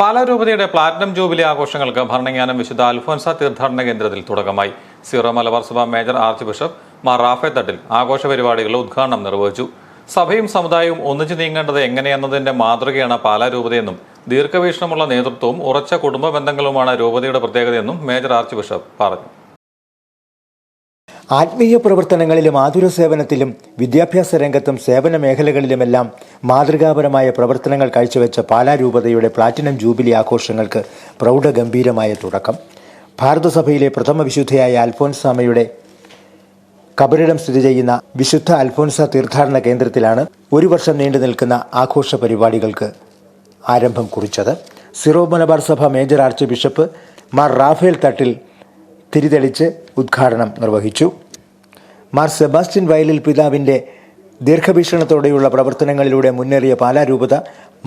പാലാരൂപതയുടെ platinum jubilee ആഘോഷങ്ങൾക്ക് ഭരണങ്ങാനം വിശുദ്ധ അൽഫോൻസ തീർത്ഥാടന കേന്ദ്രത്തിൽ തുടക്കമായി. സീറോ മലബാർ സഭ major arch bishop Mar റാഫെ Thattil ആഘോഷ പരിപാടികളുടെ ഉദ്ഘാടനം നിർവഹിച്ചു. സഭയും സമുദായവും ഒന്നിച്ചു നീങ്ങേണ്ടത് എങ്ങനെയെന്നതിന്റെ മാതൃകയാണ് പാലാരൂപതയെന്നും ദീർഘവീക്ഷണമുള്ള നേതൃത്വവും ഉറച്ച കുടുംബ ബന്ധങ്ങളുമാണ് രൂപതയുടെ പ്രത്യേകതയെന്നും മേജർ ആർച്ച് ബിഷപ്പ് പറഞ്ഞു. ആത്മീയ പ്രവർത്തനങ്ങളിലും ആതുര സേവനത്തിലും വിദ്യാഭ്യാസ രംഗത്തും സേവന മേഖലകളിലുമെല്ലാം മാതൃകാപരമായ പ്രവർത്തനങ്ങൾ കാഴ്ചവെച്ച പാലാരൂപതയുടെ പ്ലാറ്റിനം ജൂബിലി ആഘോഷങ്ങൾക്ക് പ്രൗഢഗംഭീരമായ തുടക്കം. ഭാരതസഭയിലെ പ്രഥമ വിശുദ്ധയായ അൽഫോൻസാമയുടെ കബറിടം സ്ഥിതി ചെയ്യുന്ന വിശുദ്ധ അൽഫോൻസ തീർത്ഥാടന കേന്ദ്രത്തിലാണ് ഒരു വർഷം നീണ്ടു നിൽക്കുന്ന ആഘോഷ പരിപാടികൾക്ക് ആരംഭം കുറിച്ചത്. സിറോ മലബാർ സഭ major arch bishop Mar Rafale Thattil തിരിതെളിച്ച് ഉദ്ഘാടനം നിർവഹിച്ചു. മാർ സെബാസ്റ്റ്യൻ വയലിൽ പിതാവിന്റെ ദീർഘവീക്ഷണത്തോടെയുള്ള പ്രവർത്തനങ്ങളിലൂടെ മുന്നേറിയ പാലാരൂപത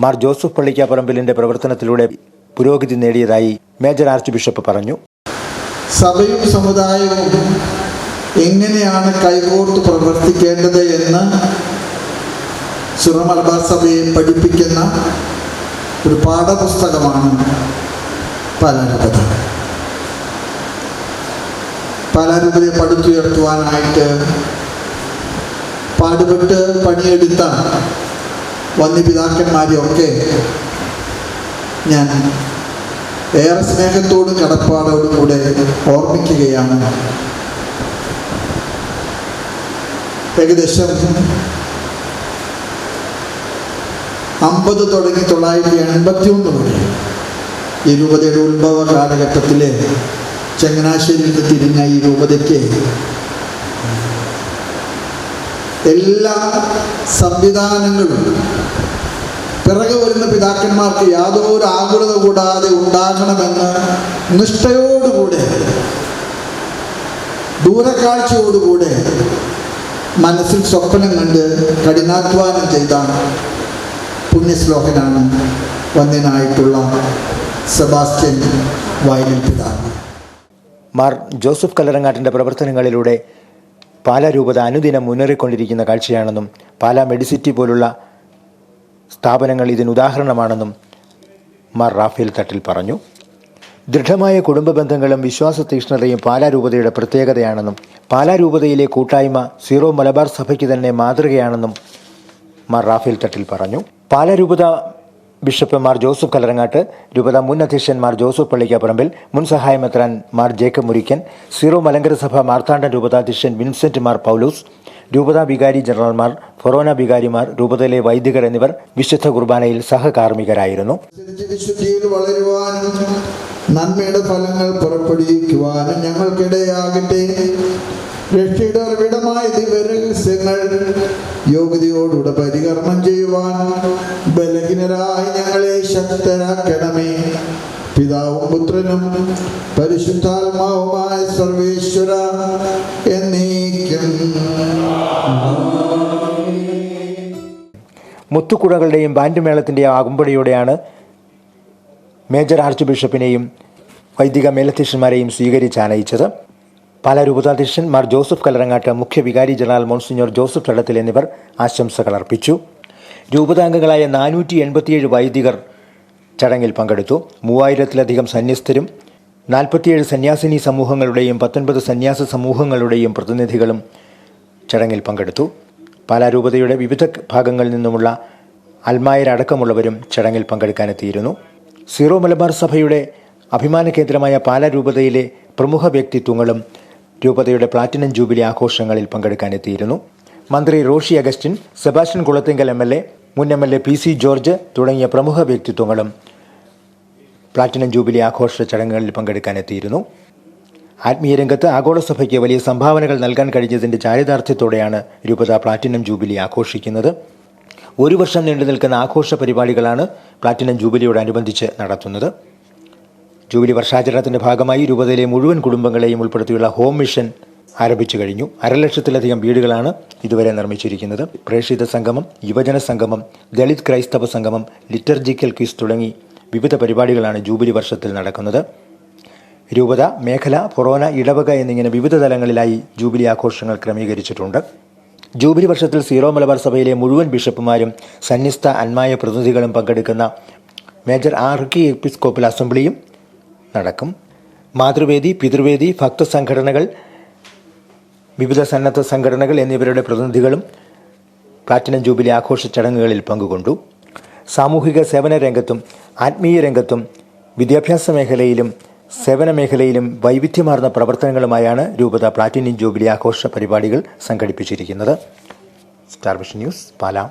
മാർ ജോസഫ് പള്ളിക്കാപ്പറമ്പിലിന്റെ പ്രവർത്തനത്തിലൂടെ പുരോഗതി നേടിയതായി മേജർ ആർച്ച് ബിഷപ്പ് പറഞ്ഞു. സഭയും സമുദായവും എങ്ങനെയാണ് കൈകോർത്ത് പ്രവർത്തിക്കേണ്ടത് എന്ന് സുറമലബാർ സഭയെ പഠിപ്പിക്കുന്ന ഒരു പാഠപുസ്തകമാണ് പാലാരൂപത. പാലാരൂപതയെ പടുത്തുയർത്തുവാനായിട്ട് പാടുപെട്ട് പണിയെടുത്ത വന്യപിതാക്കന്മാരെയൊക്കെ ഞാൻ ഏറെ സ്നേഹത്തോടും കടപ്പാടോടും കൂടെ ഓർമ്മിക്കുകയാണ്. ഏകദേശം അമ്പത് തുടങ്ങി തൊള്ളായിരത്തി എൺപത്തി ഒന്ന് വരെ ഈ ഉത്ഭവ കാലഘട്ടത്തിലെ ചങ്ങനാശ്ശേരിയിൽ നിന്ന് തിരിഞ്ഞ ഈ രൂപതയ്ക്ക്? എല്ലാ സംവിധാനങ്ങളും പിറകെ വരുന്ന പിതാക്കന്മാർക്ക് യാതൊരു ആകുലത കൂടാതെ ഉണ്ടാകണമെന്ന് നിഷ്ഠയോടുകൂടെ ദൂരക്കാഴ്ചയോടുകൂടെ മനസ്സിൽ സ്വപ്നം കണ്ട് കഠിനാധ്വാനം ചെയ്ത പുണ്യശ്ലോകനാണ് വന്യനായിട്ടുള്ള സെബാസ്റ്റ്യൻ വയലിൽ പിതാവ്. മാർ ജോസഫ് കല്ലറങ്ങാട്ടിന്റെ പ്രവർത്തനങ്ങളിലൂടെ പാലാ രൂപത അനുദിനം മുന്നേറിക്കൊണ്ടിരിക്കുന്ന കാഴ്ചയാണെന്നും പാലാ മെഡിസിറ്റി പോലുള്ള സ്ഥാപനങ്ങൾ ഇതിന് ഉദാഹരണമാണെന്നും മാർ റാഫേൽ തട്ടിൽ പറഞ്ഞു. ദൃഢമായ കുടുംബ ബന്ധങ്ങളും വിശ്വാസ തീക്ഷ്ണതയും പാലാ രൂപതയുടെ പ്രത്യേകതയാണെന്നും പാലാ രൂപതയിലെ കൂട്ടായ്മ സീറോ മലബാർ സഭയ്ക്ക് തന്നെ മാതൃകയാണെന്നും മാർ റാഫേൽ തട്ടിൽ പറഞ്ഞു. പാലാ രൂപത ബിഷപ്പ് മാർ ജോസഫ് കലറങ്ങാട്ട് രൂപത മുൻ അധ്യക്ഷൻ മാർ ജോസഫ് പള്ളിക്കാപ്പറമ്പിൽ മുൻ സഹായമെത്രാൻ മാർ ജേക്കബ് മുരിക്കൻ സീറോ മലങ്കര സഭ മാർത്താണ്ഡൻ രൂപതാധ്യക്ഷൻ വിൻസെന്റ് മാർ പൗലൂസ് രൂപത വികാരി ജനറൽമാർ ഫൊറോന വികാരിമാർ രൂപതയിലെ വൈദികർ എന്നിവർ വിശുദ്ധ കുർബാനയിൽ സഹകാർമ്മികരായിരുന്നു. വളരുവാനും നന്മയുടെ ഫലങ്ങൾ പുറപ്പെടുവിക്കുവാനും ഞങ്ങൾക്കിടയാകട്ടെ. രക്ഷയുടെ ഉറവിടമായ ദിവരഹസ്യങ്ങൾ യോഗ്യതയോടുകൂടെ പരികർമ്മം ചെയ്യുവാൻ ബലഹീനരായി ഞങ്ങളെ ശക്തരാക്കണമേ. പിതാവും പുത്രനും പരിശുദ്ധാത്മാവുമായ സർവേശ്വര എന്നേക്കും. മുത്തുക്കുടകളുടെയും ബാൻഡ് ആകുമ്പടിയോടെയാണ് മേജർ ആർച്ച് ബിഷപ്പിനെയും വൈദിക മേലധ്യക്ഷന്മാരെയും സ്വീകരിച്ചാനയിച്ചത് പാലാ രൂപതാധ്യക്ഷൻ ജോസഫ് കലറങ്ങാട്ട് മുഖ്യ വികാരി ജനറൽ മോൺസിഞ്ഞോർ ജോസഫ് തടത്തിൽ എന്നിവർ ആശംസകൾ അർപ്പിച്ചു. രൂപതാംഗങ്ങളായ നാനൂറ്റി എൺപത്തിയേഴ് വൈദികർ ചടങ്ങിൽ പങ്കെടുത്തു. മൂവായിരത്തിലധികം സന്യസ്തരും നാൽപ്പത്തിയേഴ് സന്യാസിനി സമൂഹങ്ങളുടെയും പത്തൊൻപത് സന്യാസ സമൂഹങ്ങളുടെയും പ്രതിനിധികളും ചടങ്ങിൽ പങ്കെടുത്തു. പാലാരൂപതയുടെ വിവിധ ഭാഗങ്ങളിൽ നിന്നുമുള്ള അൽമായരടക്കമുള്ളവരും ചടങ്ങിൽ പങ്കെടുക്കാനെത്തിയിരുന്നു. സീറോ മലബാർ സഭയുടെ അഭിമാന കേന്ദ്രമായ പാലാരൂപതയിലെ പ്രമുഖ വ്യക്തിത്വങ്ങളും രൂപതയുടെ പ്ലാറ്റിനം ജൂബിലി ആഘോഷങ്ങളിൽ പങ്കെടുക്കാനെത്തിയിരുന്നു. മന്ത്രി Roshi Augustine Sebastian Kulathinkal M L A മുൻ M L A P C George തുടങ്ങിയ പ്രമുഖ വ്യക്തിത്വങ്ങളും പ്ലാറ്റിനം ജൂബിലി ആഘോഷ ചടങ്ങുകളിൽ പങ്കെടുക്കാനെത്തിയിരുന്നു. ആത്മീയ രംഗത്ത് ആഗോളസഭയ്ക്ക് വലിയ സംഭാവനകൾ നൽകാൻ കഴിഞ്ഞതിന്റെ ചാരിതാർത്ഥ്യത്തോടെയാണ് രൂപത പ്ലാറ്റിനം ജൂബിലി ആഘോഷിക്കുന്നത്. ഒരു വർഷം നീണ്ടു നിൽക്കുന്ന ആഘോഷ പരിപാടികളാണ് പ്ലാറ്റിനം ജൂബിലിയോടനുബന്ധിച്ച് നടത്തുന്നത്. ജൂബിലി വർഷാചരണത്തിന്റെ ഭാഗമായി രൂപതയിലെ മുഴുവൻ കുടുംബങ്ങളെയും ഉൾപ്പെടുത്തിയുള്ള ഹോം മിഷൻ ആരംഭിച്ചു കഴിഞ്ഞു. അരലക്ഷത്തിലധികം വീടുകളാണ് ഇതുവരെ നിർമ്മിച്ചിരിക്കുന്നത്. പ്രേക്ഷിത സംഗമം യുവജന സംഗമം ദളിത് ക്രൈസ്തവ സംഗമം ലിറ്റർജിക്കൽ ക്വിസ് തുടങ്ങി വിവിധ പരിപാടികളാണ് ജൂബിലി വർഷത്തിൽ നടക്കുന്നത്. രൂപത മേഖല ഫൊറോന ഇടവക എന്നിങ്ങനെ വിവിധ തലങ്ങളിലായി ജൂബിലി ആഘോഷങ്ങൾ ക്രമീകരിച്ചിട്ടുണ്ട്. ജൂബിലി വർഷത്തിൽ സീറോ മലബാർ സഭയിലെ മുഴുവൻ ബിഷപ്പുമാരും സന്യസ്ത അന്മായ പ്രതിനിധികളും പങ്കെടുക്കുന്ന മേജർ ആർക്കി എപ്പിസ്കോപ്പൽ അസംബ്ലിയും നടക്കും. മാതൃവേദി പിതൃവേദി ഭക്തസംഘടനകൾ വിവിധ സന്നദ്ധ സംഘടനകൾ എന്നിവരുടെ പ്രതിനിധികളും പ്ലാറ്റിനം ജൂബിലി ആഘോഷ ചടങ്ങുകളിൽ പങ്കുകൊണ്ടു. സാമൂഹിക സേവന രംഗത്തും ആത്മീയ രംഗത്തും വിദ്യാഭ്യാസ മേഖലയിലും സേവന മേഖലയിലും വൈവിധ്യമാർന്ന പ്രവർത്തനങ്ങളുമായാണ് രൂപത പ്ലാറ്റിനം ജൂബിലി ആഘോഷ പരിപാടികൾ സംഘടിപ്പിച്ചിരിക്കുന്നത്. Star vision news Pala.